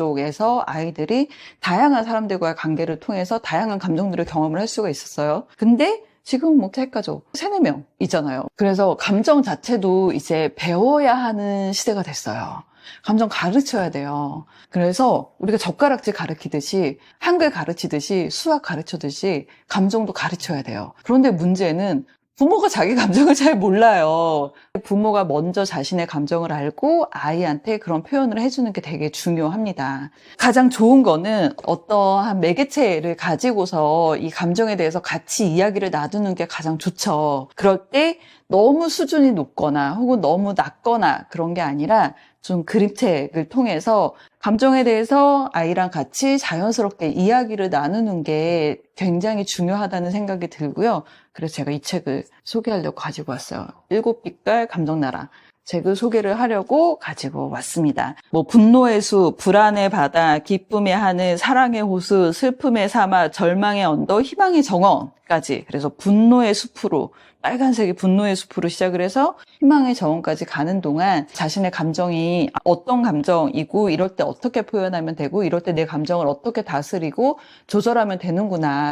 속에서 아이들이 다양한 사람들과의 관계를 통해서 다양한 감정들을 경험을 할 수가 있었어요. 근데 지금 뭐 대가족 세네 명 있잖아요. 그래서 감정 자체도 이제 배워야 하는 시대가 됐어요. 감정 가르쳐야 돼요. 그래서 우리가 젓가락질 가르치듯이 한글 가르치듯이 수학 가르치듯이 감정도 가르쳐야 돼요. 그런데 문제는 부모가 자기 감정을 잘 몰라요. 부모가 먼저 자신의 감정을 알고 아이한테 그런 표현을 해주는 게 되게 중요합니다. 가장 좋은 거는 어떠한 매개체를 가지고서 이 감정에 대해서 같이 이야기를 나누는 게 가장 좋죠. 그럴 때 너무 수준이 높거나 혹은 너무 낮거나 그런 게 아니라 좀 그림책을 통해서 감정에 대해서 아이랑 같이 자연스럽게 이야기를 나누는 게 굉장히 중요하다는 생각이 들고요. 그래서 제가 이 책을 소개하려고 가지고 왔어요. 일곱 빛깔 감정 나라. 책을 소개를 하려고 가지고 왔습니다. 뭐 분노의 숲, 불안의 바다, 기쁨의 하늘, 사랑의 호수, 슬픔의 사막, 절망의 언덕, 희망의 정원까지. 그래서 분노의 숲으로 빨간색이 분노의 숲으로 시작을 해서 희망의 정원까지 가는 동안 자신의 감정이 어떤 감정이고 이럴 때 어떻게 표현하면 되고 이럴 때 내 감정을 어떻게 다스리고 조절하면 되는구나.